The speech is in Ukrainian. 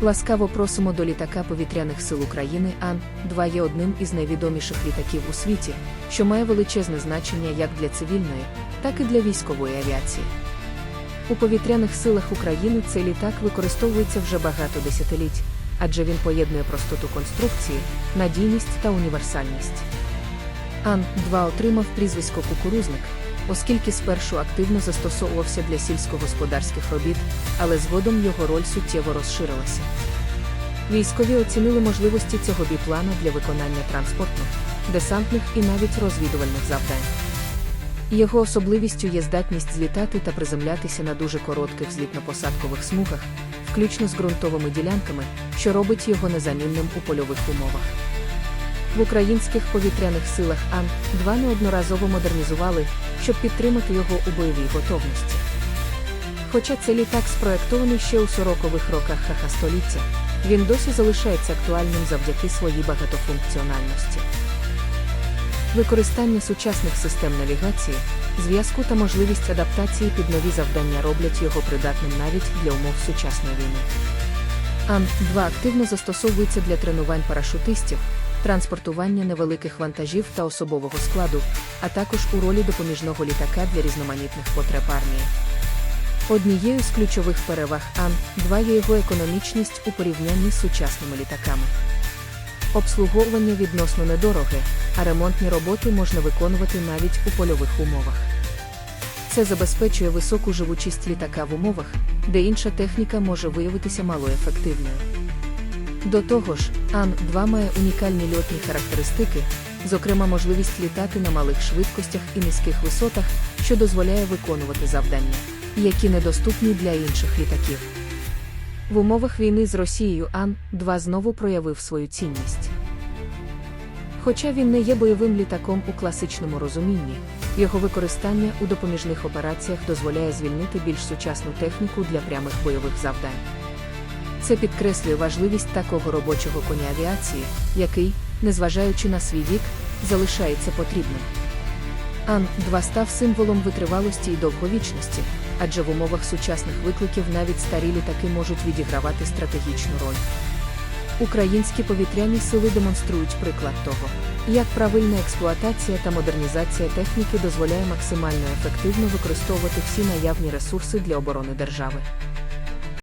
Ласкаво просимо до літака повітряних сил України Ан-2 є одним із найвідоміших літаків у світі, що має величезне значення як для цивільної, так і для військової авіації. У повітряних силах України цей літак використовується вже багато десятиліть, адже він поєднує простоту конструкції, надійність та універсальність. Ан-2 отримав прізвисько кукурузник, оскільки спершу активно застосовувався для сільськогосподарських робіт, але згодом його роль суттєво розширилася. Військові оцінили можливості цього біплана для виконання транспортних, десантних і навіть розвідувальних завдань. Його особливістю є здатність злітати та приземлятися на дуже коротких злітно-посадкових смугах, включно з ґрунтовими ділянками, що робить його незамінним у польових умовах. В українських повітряних силах Ан-2 неодноразово модернізували, щоб підтримати його у бойовій готовності. Хоча цей літак спроектований ще у 40-х роках ХХ століття, він досі залишається актуальним завдяки своїй багатофункціональності. Використання сучасних систем навігації, зв'язку та можливість адаптації під нові завдання роблять його придатним навіть для умов сучасної війни. Ан-2 активно застосовується для тренувань парашутистів, транспортування невеликих вантажів та особового складу, а також у ролі допоміжного літака для різноманітних потреб армії. Однією з ключових переваг Ан-2 є його економічність у порівнянні з сучасними літаками. Обслуговування відносно недороге, а ремонтні роботи можна виконувати навіть у польових умовах. Це забезпечує високу живучість літака в умовах, де інша техніка може виявитися малоефективною. До того ж, Ан-2 має унікальні льотні характеристики, зокрема можливість літати на малих швидкостях і низьких висотах, що дозволяє виконувати завдання, які недоступні для інших літаків. В умовах війни з Росією Ан-2 знову проявив свою цінність. Хоча він не є бойовим літаком у класичному розумінні, його використання у допоміжних операціях дозволяє звільнити більш сучасну техніку для прямих бойових завдань. Це підкреслює важливість такого робочого коня авіації, який, незважаючи на свій вік, залишається потрібним. Ан-2 став символом витривалості і довговічності, адже в умовах сучасних викликів навіть старі літаки можуть відігравати стратегічну роль. Українські повітряні сили демонструють приклад того, як правильна експлуатація та модернізація техніки дозволяє максимально ефективно використовувати всі наявні ресурси для оборони держави.